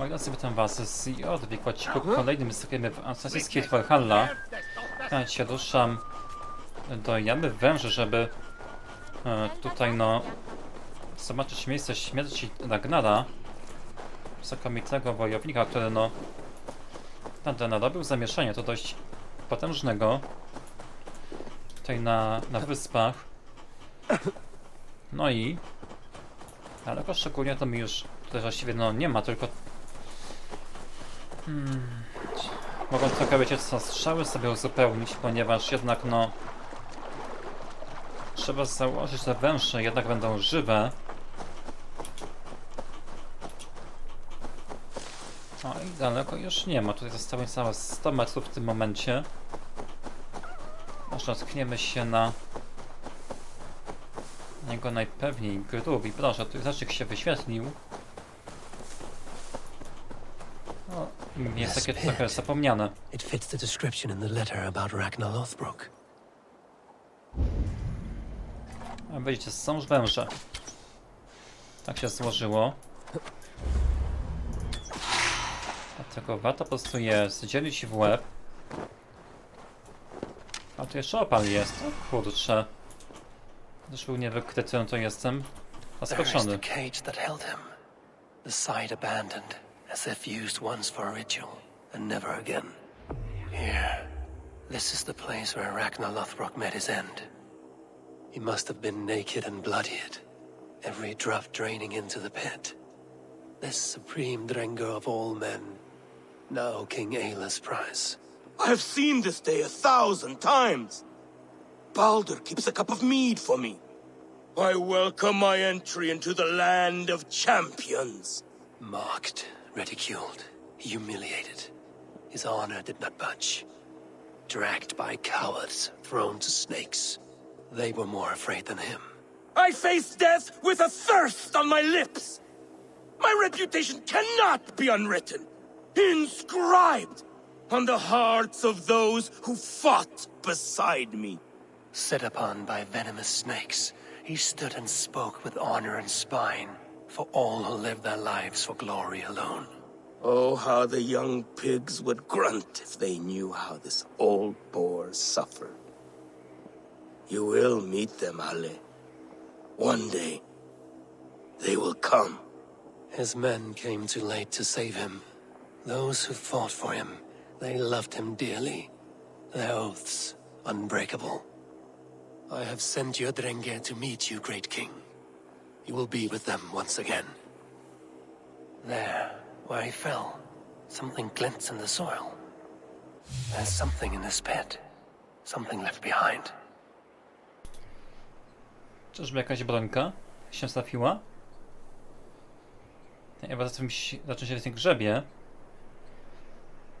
Moi drodzy, witam was z JOD w wykładziku kolejnym zagramy w Creed Valhalla. Ja się ruszam do jamy węży, żeby e, tutaj no zobaczyć miejsce śmierci Ragnara, znakomitego wojownika, który no naprawdę narobił zamieszanie, to dość potężnego tutaj na, na wyspach. No i ale go szczególnie to mi już tutaj właściwie no nie ma, tylko mogą trochę co, strzały sobie uzupełnić, ponieważ jednak no trzeba założyć, że węże jednak będą żywe. O i daleko już nie ma, tutaj zostało niecałe 100 metrów w tym momencie. Może natkniemy się na niego najpewniej grób i proszę, tu zaczyk się wyświetlił. O, jest takie trochę zapomniane. It fits the description in the letter about Ragnar Lothbrok. A widzicie, są węże. Tak się złożyło. Dlatego warto po prostu je zdzielić w łeb. A tu jeszcze opal jest. O kurczę. Gdyż był niewykryty, no to jestem zaskoczony. the cage that held him. The site abandoned, as if used once for a ritual, and never again. Here. This is the place where Ragnar Lothbrok met his end. He must have been naked and bloodied, every drop draining into the pit. This supreme Drenger of all men, now King Ayla's prize. I have seen this day a thousand times. Baldur keeps a cup of mead for me. I welcome my entry into the land of champions. Mocked, ridiculed, humiliated. His honor did not budge. Dragged by cowards, thrown to snakes. They were more afraid than him. I face death with a thirst on my lips. My reputation cannot be unwritten, inscribed on the hearts of those who fought beside me. Set upon by venomous snakes, he stood and spoke with honor and spine for all who lived their lives for glory alone. Oh, how the young pigs would grunt if they knew how this old boar suffered. You will meet them, Ale. One day, they will come. His men came too late to save him. Those who fought for him, they loved him dearly. Their oaths unbreakable. I have sent your Drenge to meet you, great king. You will be with them once again. There, where he fell, something glints in the soil. There's something in this pit. Something left behind. Czyżby jakaś brońka się trafiła? Ja zaraz tym się- zacząć się w tym grzebie.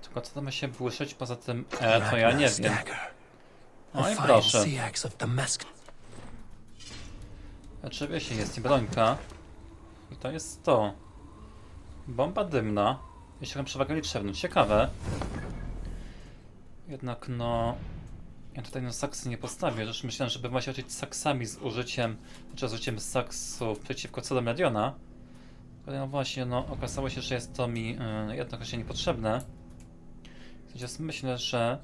Tylko co tam ma się błyszczeć poza tym E, to ja nie wiem. No i proszę. Oczywiście jest i brońka. I to jest to. Bomba dymna. Jeśli mam przewagę liczebną. Ciekawe. Jednak no... Ja tutaj na saksy nie postawię, już myślałem, żeby właśnie walczyć saksami z użyciem, znaczy z użyciem saksów przeciwko celom Radiona. Ale no właśnie, no okazało się, że jest to mi yy, jednocześnie niepotrzebne. Więc myślę, że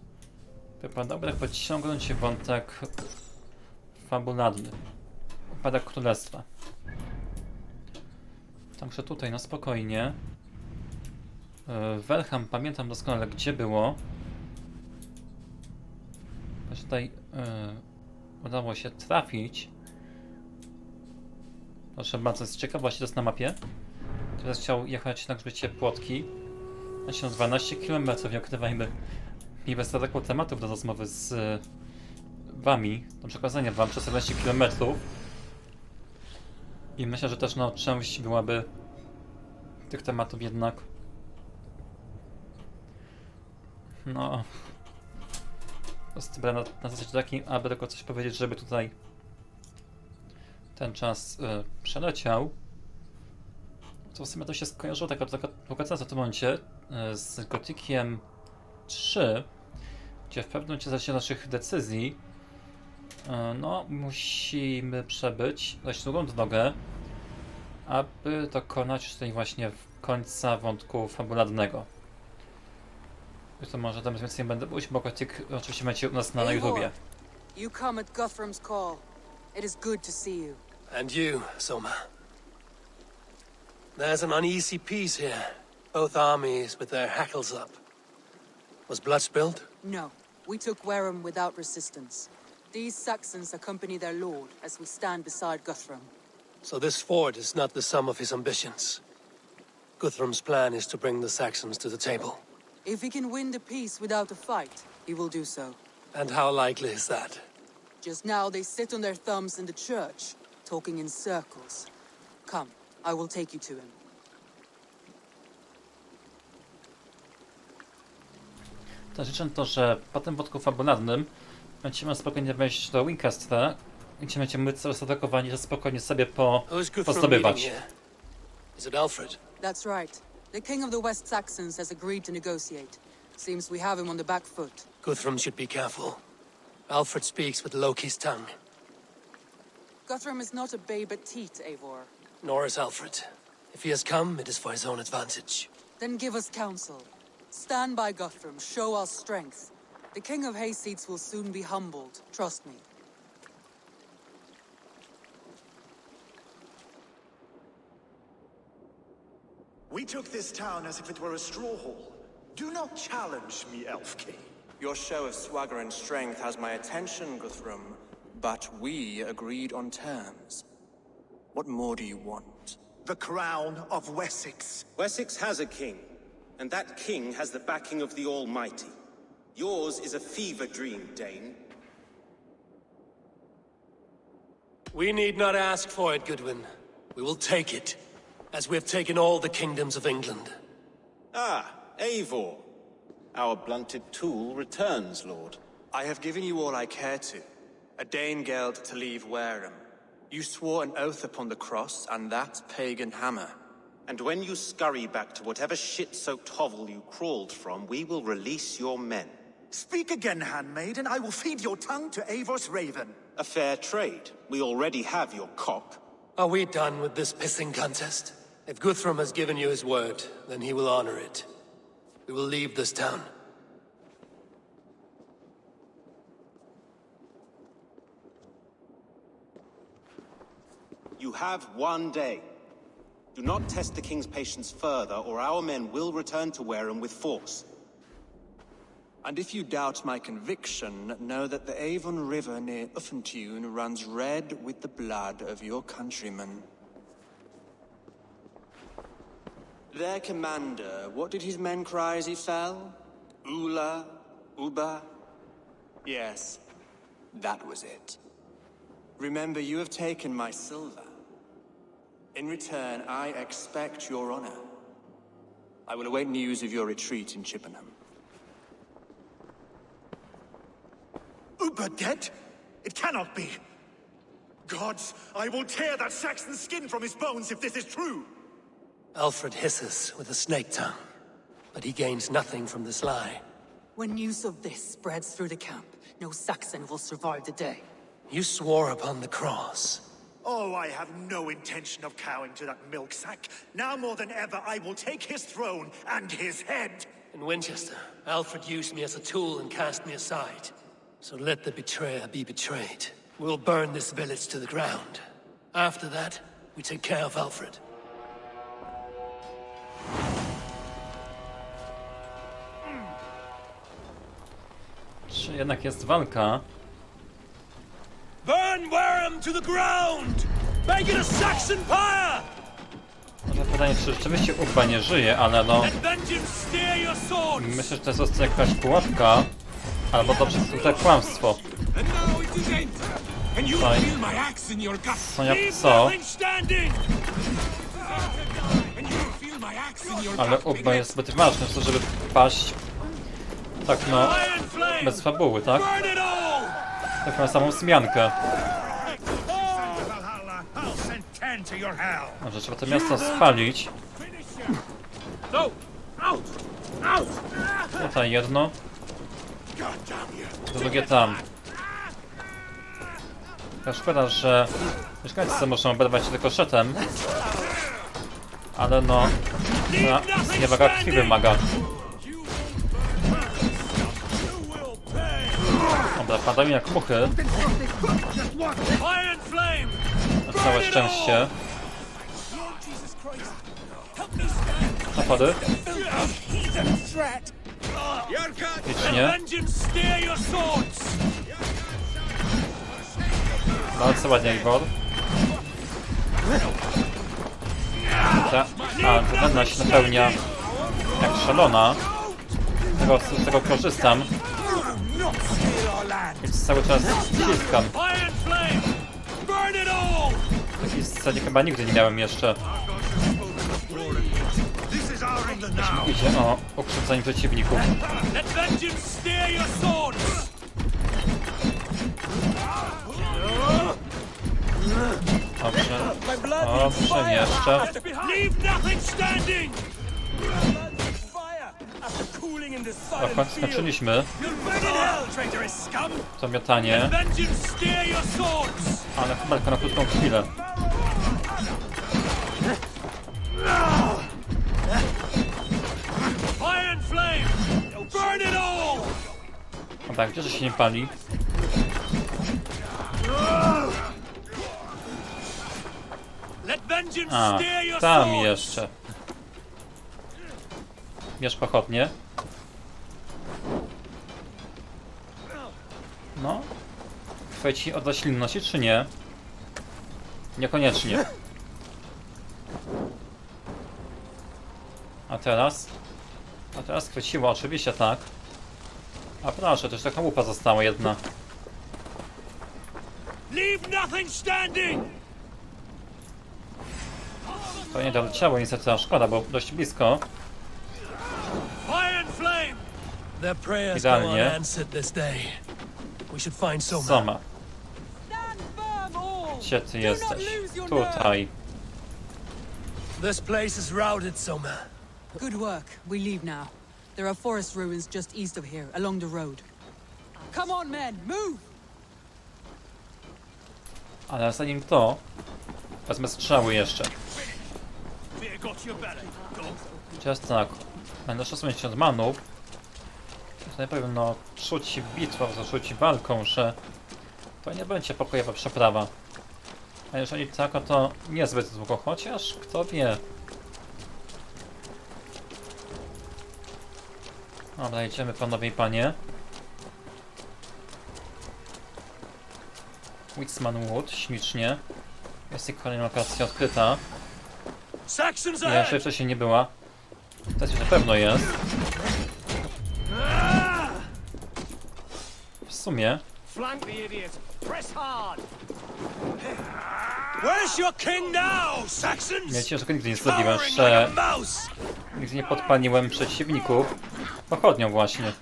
wypadałoby tak podciągnąć wątek fabularny. Upadek Królestwa. Także tutaj na spokojnie. Yy, Welham pamiętam doskonale gdzie było. Tutaj yy, udało się trafić. Proszę bardzo, jest ciekawość, to jest na mapie. Teraz chciał jechać na grzbiecie Płotki. No 12 km, nie ukrywajmy. Nie bez tematów do rozmowy z y, wami, do przekazania wam przez 14 km. I myślę, że też no, część byłaby tych tematów jednak. No. Będę na, na zasadzie takiej, aby tylko coś powiedzieć, żeby tutaj ten czas y, przeleciał. To w sumie to się skojarzyło taka, taka pokazana w tym momencie y, z Gotikiem 3, gdzie w pewnym momencie naszych decyzji no, musimy przebyć dość długą drogę aby dokonać tutaj właśnie w końca wątku fabularnego. To może tam więcej nie będę mówić, bo Kotik oczywiście macie u nas na, na YouTubie. You come at Guthrum's call. It is good to see you. And you, Soma. There's an uneasy peace here. Both armies with their hackles up. Was blood spilled? No, we took Wareham without resistance. These Saxons accompany their lord as we stand beside Guthrum. So this fort is not the sum of his ambitions. Guthrum's plan is to bring the Saxons to the table. If he can win the peace without a fight, he will do so. And how likely is that? Just now they sit on their thumbs in the church, talking in circles. Come, I will take you to him. To życzę to, że po tym wątku fabularnym będziemy spokojnie wejść do Wincastra, gdzie będziemy móc zaatakować, że spokojnie sobie po, Who's Guthrum meeting pozdobywać. here? Is it Alfred? That's right. The king of the West Saxons has agreed to negotiate. Seems we have him on the back foot. Guthrum should be careful. Alfred speaks with Loki's tongue, Guthrum is not a babe at teat, Eivor. nor is Alfred. If he has come, it is for his own advantage. Then give us counsel. Stand by Guthrum, show our strength. The King of Hayseeds will soon be humbled, trust me. We took this town as if it were a straw hall. Do not challenge me, Elf King. Your show of swagger and strength has my attention, Guthrum, but we agreed on terms. What more do you want? The crown of Wessex. Wessex has a king, and that king has the backing of the Almighty. Yours is a fever dream, Dane. We need not ask for it, Goodwin. We will take it, as we have taken all the kingdoms of England. Ah, Eivor. Our blunted tool returns, Lord. I have given you all I care to. A Danegeld to leave Wareham. You swore an oath upon the cross, and that pagan hammer. And when you scurry back to whatever shit-soaked hovel you crawled from, we will release your men. Speak again, handmaid, and I will feed your tongue to Avor's raven. A fair trade. We already have your cock. Are we done with this pissing contest? If Guthrum has given you his word, then he will honor it. We will leave this town. You have one day. Do not test the king's patience further, or our men will return to Wareham with force. And if you doubt my conviction, know that the Avon River near Uffentune runs red with the blood of your countrymen. Their commander, what did his men cry as he fell? Ula? Uba? Yes, that was it. Remember, you have taken my silver. In return, I expect your honor. I will await news of your retreat in Chippenham. Uber dead? It cannot be. Gods, I will tear that Saxon's skin from his bones if this is true. Alfred hisses with a snake tongue, but he gains nothing from this lie. When news of this spreads through the camp, no Saxon will survive the day. You swore upon the cross. Oh, I have no intention of cowing to that milk sack. Now more than ever, I will take his throne and his head. In Winchester, Alfred used me as a tool and cast me aside. So let the betrayer be betrayed. We'll burn this village to the ground. After that, we take care of Alfred. Czy jednak jest walka? Burn Wareham to the ground! Make it a Saxon pyre! Może pytanie, czy rzeczywiście Uba nie żyje, ale no... vengeance steer your swords! Myślę, że to jest jakaś pułapka. Albo to kłamstwo. Is end. And you Fine. co? in your Ale. Uba jest zbyt ważny, to żeby paść... Tak no... Bez fabuły, tak? Tak na samą to hell. Może trzeba to miasto spalić. No! Tutaj jedno. Drugie tam. Ja szkoda, że mieszkańcy muszą oberwać tylko szetem. Ale no... no zniewaga krwi wymaga. Dobra, padają jak muchy. Na całe szczęście. Napady. Swords! Bardzo ładnie, Igor. Ta, a, drużyna się napełnia jak szalona. Z tego, z tego korzystam. Więc cały czas all! Takiej scenie chyba nigdy nie miałem jeszcze. Idzie o ukrzywdzenie przeciwników. Dobrze. Dobrze, jeszcze. O, w końcu skończyliśmy swords! ale chyba tylko na krótką chwilę. No tak, gdzie że się nie pali? Let vengeance A, tam jeszcze. Bierz pochodnie. No. Chwyci od roślinności, czy nie? Niekoniecznie. A teraz? A teraz chwyciło, oczywiście tak. A proszę, też taka łupa została jedna. Leave nothing standing! To nie doleciało niestety, a szkoda, bo dość blisko. Idealnie. Soma. Gdzie ty jesteś? Tutaj. This place is routed, Soma. Good work. We leave now. There are forest ruins just east of here, along the road. Come on, men, move! Ale zanim to, wezmę strzały jeszcze. Teraz tak, będę 60 manów. To na pewno czuć bitwą, czuć walką, że to nie będzie pokojowa przeprawa. A jeżeli tak, to niezbyt długo, chociaż kto wie. Dobra, idziemy panowie i panie. Witsman Wood, ślicznie. Jest i kolejna lokacja odkryta. Ja jeszcze wcześniej nie była. Teraz już na pewno jest. W sumie Flank the idiot! Press hard! Where's your king now, Saxons? wiecie, że nigdy nie zrobiłem, że nigdy nie podpaliłem przeciwników pochodnią właśnie.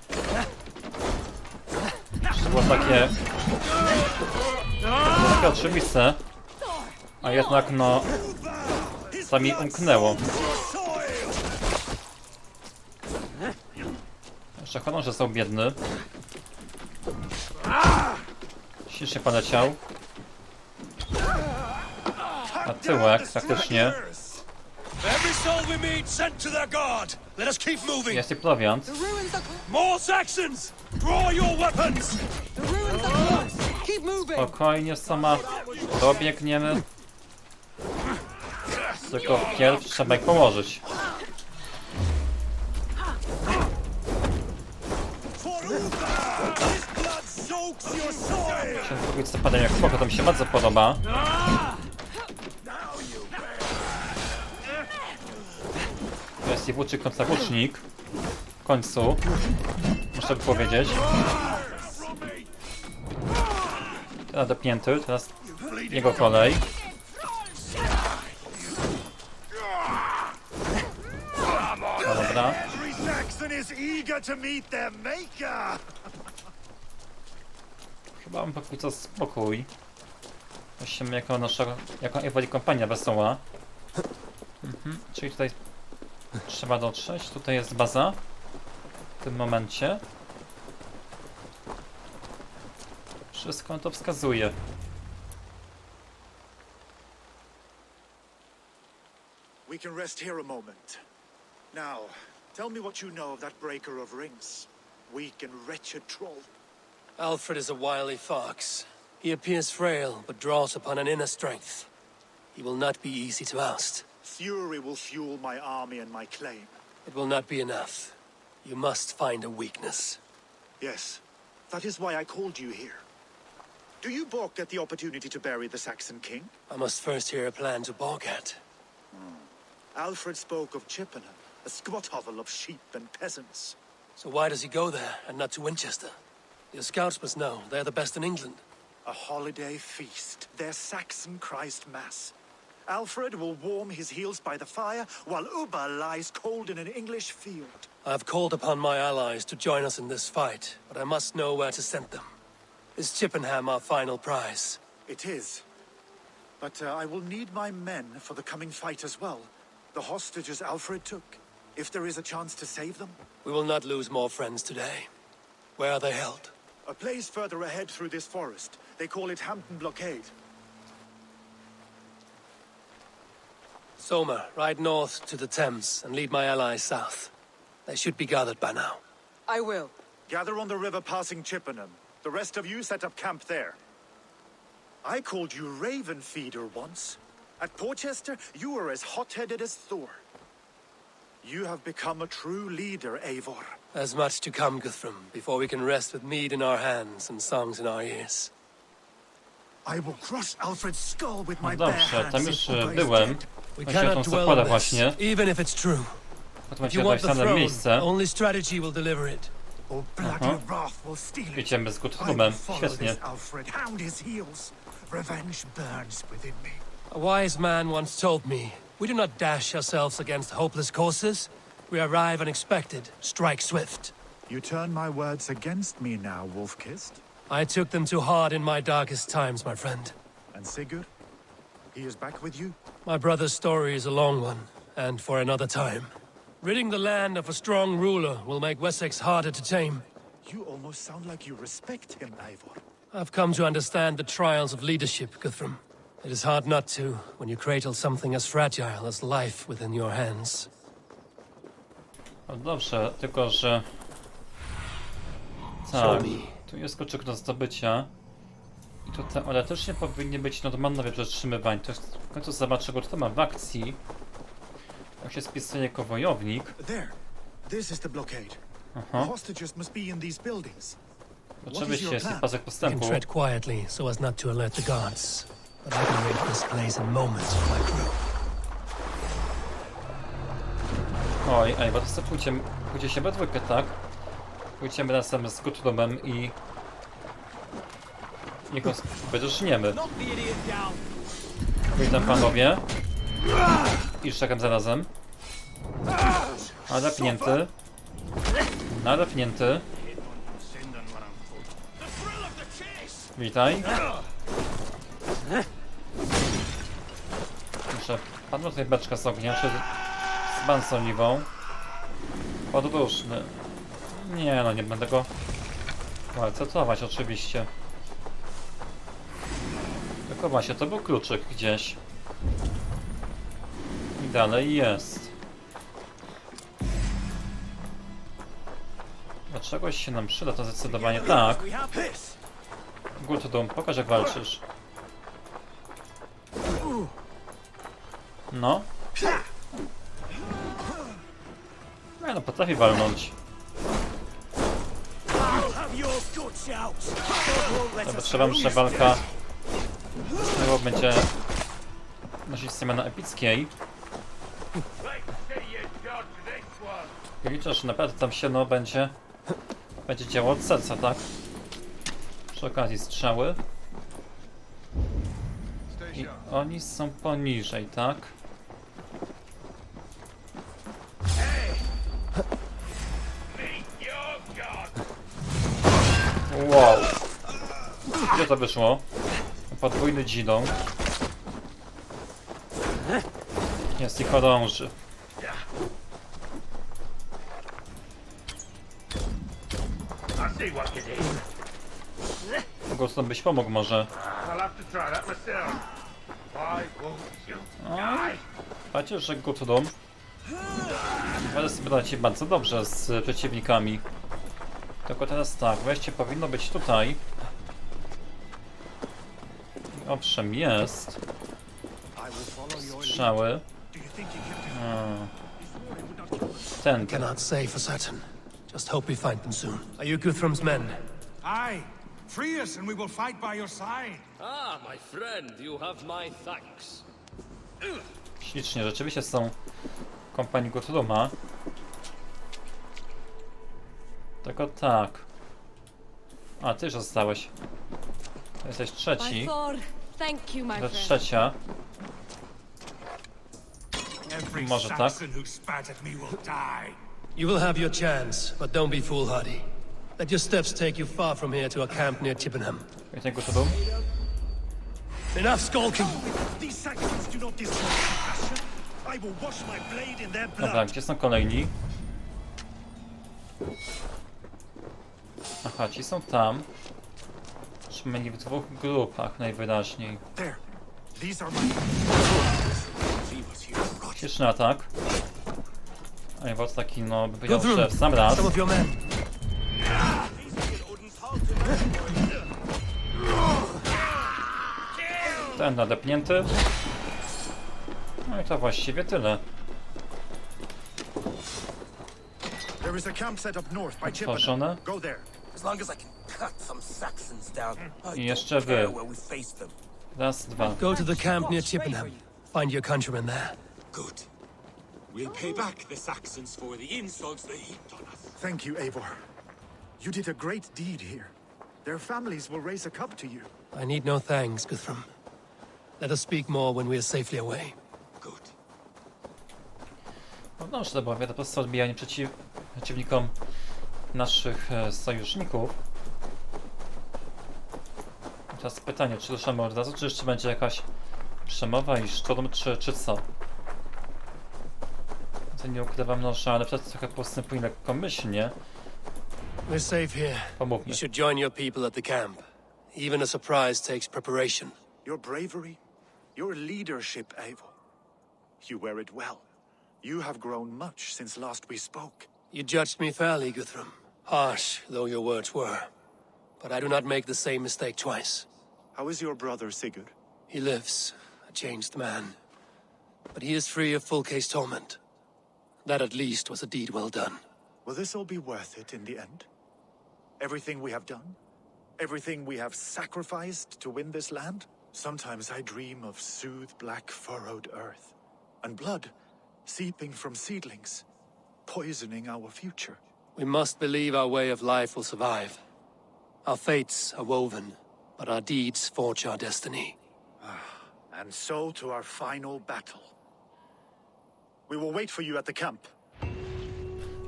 To było takie... było takie oczywiste, a jednak no... To mi umknęło. Jeszcze chorąże są biedny. Ślicznie poleciał. Na tyłek praktycznie. Every soul we meet sent to their guard! Let us keep moving! Jest i are More Saxons! Draw your weapons! the ruins are close. Keep moving. Spokojnie sama dobiegniemy. Tylko wpierw trzeba ich położyć. Soil. Księżyc zapadają jak spoko, to mi się bardzo podoba. Jest i włóczyk kontra włócznik. W końcu. Muszę powiedzieć. Teraz dopięty, teraz jego kolej. No Dobra. Chyba mam póki co spokój. Musimy jako nasza, jako kompania wesoła. Mhm. Czyli tutaj trzeba dotrzeć. Tutaj jest baza. W tym momencie. Wszystko to wskazuje. We can rest here a moment. Now, tell me what you know of that breaker of rings. Weak and wretched troll. Alfred is a wily fox. He appears frail, but draws upon an inner strength. He will not be easy to oust. Fury will fuel my army and my claim. It will not be enough. You must find a weakness. Yes, that is why I called you here. Do you balk at the opportunity to bury the Saxon king? I must first hear a plan to balk at. Hmm. Alfred spoke of Chippenham, a squat hovel of sheep and peasants. So why does he go there and not to Winchester? Your scouts must know. They're the best in England. A holiday feast, their Saxon Christ Mass. Alfred will warm his heels by the fire, while Uba lies cold in an English field. I've called upon my allies to join us in this fight, but I must know where to send them. Is Chippenham our final prize? It is. But uh, I will need my men for the coming fight as well. The hostages Alfred took. If there is a chance to save them. We will not lose more friends today. Where are they held? A place further ahead through this forest. They call it Hampton Blockade. Soma, ride north to the Thames and lead my allies south. They should be gathered by now. I will. Gather on the river passing Chippenham. The rest of you set up camp there. I called you Raven Feeder once. At Porchester, you were as hot-headed as Thor. You have become a true leader, Eivor. There's much to come, Guthrum, before we can rest with mead in our hands and songs in our ears. I will crush Alfred's skull with oh, No my bare dobrze, hands tam if już Uga byłem. Dead. We Właśnie o cannot tą dwell zakłada on właśnie. this, even if it's true. Potem If się you want the dojść throne, miejsce. only strategy will deliver it. Or bloody Aha. wrath will steal it. Idziemy z I will Guthrumem. follow Świetnie. this Alfred, hound his heels. Revenge burns within me. A wise man once told me, we do not dash ourselves against hopeless courses. We arrive unexpected, strike swift. You turn my words against me now, Wolf-Kissed. I took them too hard in my darkest times, my friend. And Sigurd? He is back with you? My brother's story is a long one, and for another time. Ridding the land of a strong ruler will make Wessex harder to tame. You almost sound like you respect him, Eivor. I've come to understand the trials of leadership, Guthrum. It is hard not to, when you cradle something as fragile as life within your hands. No dobrze, tylko że... Tak, Show me. tu jest kluczyk do zdobycia. Tutaj teoretycznie powinni być normalne przetrzymywań. To jest, w końcu zobaczę, czego to ma w akcji. Jak się spisuje jako wojownik. Aha. jest ich pasek postępu. tread quietly so as not to alert the guards. But I can rid this place in moments with my crew. Oj, ej, bo to pójdziemy, pójdzie się we dwójkę, tak? Pójdziemy razem z Gutrumem i... I go wydrzniemy. Witam panowie. I czekam zarazem. Nadepnięty. Nadepnięty. Witaj. Muszę padła tutaj beczka z ognia, czy z bansoliwą. Podróżny. Nie no, nie będę go maltretować oczywiście. Tylko właśnie, to był kluczyk gdzieś. I dalej jest. Do czegoś się nam przyda, to zdecydowanie tak. Gutdum, pokaż jak walczysz. No. Nie no, potrafi walnąć. Dobra, trzeba muszę walka. Będzie nosić semana epickiej. I liczę, że naprawdę tam się no będzie będzie działo od serca, tak? Przy okazji strzały. I oni są poniżej, tak? Wow. Gdzie to wyszło? Podwójny dzidą. Jest ich chorąży. Guston byś pomógł może. To shoot. Patrzcie, że Gutrum ale sobie radzi bardzo dobrze z przeciwnikami. Tylko teraz tak, wejście powinno być tutaj. Owszem, jest. Strzały. Hmm. Ten. Cannot say for certain. Just hope we find them soon. Are you Guthrum's men? Aye. Free us and we will fight by your side. Ah, my friend, you have my thanks. Ślicznie, rzeczywiście są kompanii Gutruma. Tylko tak. A, ty już zostałeś. Jesteś By trzeci. Thor, thank you, my To friend. trzecia. Every Może tak? Saxon who spat at me will die. You will have your chance, but don't be foolhardy. Let your steps take you far from here to a camp near Chippenham. Jak ten Gutrum? Enough skulking! These Saxons do not deserve compassion. I will wash my blade in their blood. Dobra, gdzie są kolejni? Aha, ci są tam. Przynajmniej w dwóch grupach najwyraźniej. Śliczny atak. A nie taki, no, by powiedział, że w sam raz. Ten nadepnięty. No i to właściwie tyle. There is a camp set up north by Chippenham. Go there. As long as I can cut some Saxons down, I I jeszcze wy. where we face them. Raz, dwa. Go to the camp near Chippenham. Find your countrymen there. Good. We'll pay back the Saxons for the insults they heaped on us. Thank you, Eivor. You did a great deed here. Their families will raise a cup to you. I need no thanks, Guthrum. Let us speak more when we are safely away. Good. No dobrze, to było po prostu odbijanie przeciw, przeciwnikom naszych e, sojuszników. I Teraz pytanie, czy ruszamy od razu, czy jeszcze będzie jakaś przemowa i sztorm, czy, czy co? To nie ukrywam, no, że ale przed trochę postępuje lekkomyślnie. We're safe here. Pomówmy. You should join your people at the camp. Even a surprise takes preparation. Your bravery, your leadership, Eivor. You wear it well. You have grown much since last we spoke. You judged me fairly, Guthrum. Harsh though your words were. But I do not make the same mistake twice. How is your brother Sigurd? He lives, a changed man. But he is free of full case torment. That at least was a deed well done. Will this all be worth it in the end? Everything we have done? Everything we have sacrificed to win this land? Sometimes I dream of soothed black furrowed earth, and blood seeping from seedlings, poisoning our future. We must believe our way of life will survive. Our fates are woven, but our deeds forge our destiny. And so to our final battle. We will wait for you at the camp.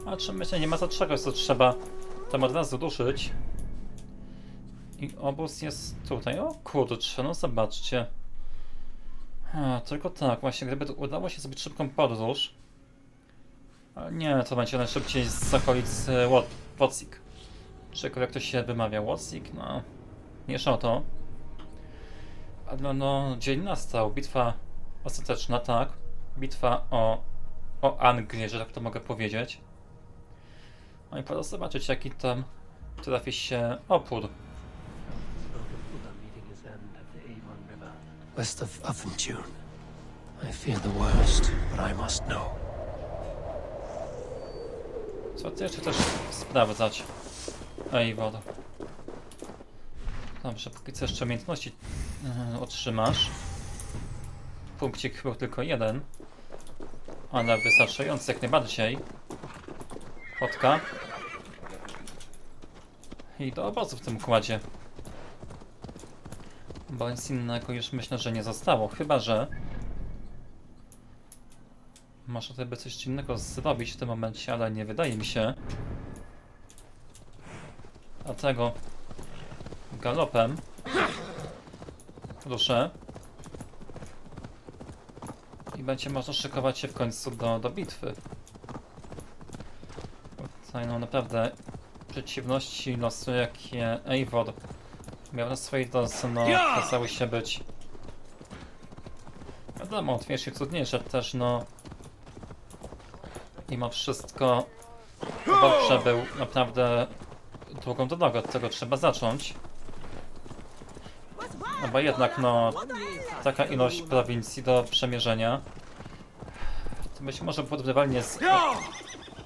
A czy myślę, nie ma za czego, to trzeba tam od razu ruszyć. I obóz jest tutaj. O kurczę, no zobaczcie. A, tylko tak, właśnie gdyby to udało się zrobić szybką podróż. Nie, to będzie najszybciej z okolic e, Wocik. Czy jak to się wymawia? Wocik? No, nie o to. Ale no, dzień nastał. Bitwa ostateczna, tak. Bitwa o, o Anglię, że tak to mogę powiedzieć. No i pora zobaczyć, jaki tam trafi się opór. West of Uffentune. I fear the worst, but I must know. Ty jeszcze też sprawdzać? Ej, woda. Dobrze, póki co jeszcze umiejętności yy, otrzymasz. Punkcik był tylko jeden. Ale wystarczający jak najbardziej. Fotka. I do obozu w tym układzie. Bo nic innego już myślę, że nie zostało. Chyba, że... Tutaj by coś innego zrobić w tym momencie, ale nie wydaje mi się. Dlatego galopem ruszę. I będzie można szykować się w końcu do, do bitwy. Tutaj no naprawdę przeciwności losu jakie Eivor miał na swojej drodze, no okazały się być Wiadomo, łatwiejsze i trudniejsze też, no. Mimo wszystko Kubok przebył naprawdę długą drogę, od tego trzeba zacząć. No bo jednak, no, taka ilość prowincji do przemierzenia. To być może porównywalnie z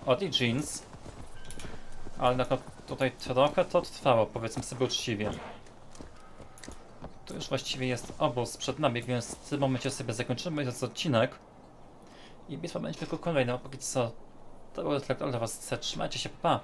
Origins, ale no, tutaj trochę to trwało, powiedzmy sobie uczciwie. To już właściwie jest obóz przed nami, więc w tym momencie sobie zakończymy ten odcinek. I bitwa będzie tylko kolejna, a póki co to było tyle dla was. Trzymajcie się, pa!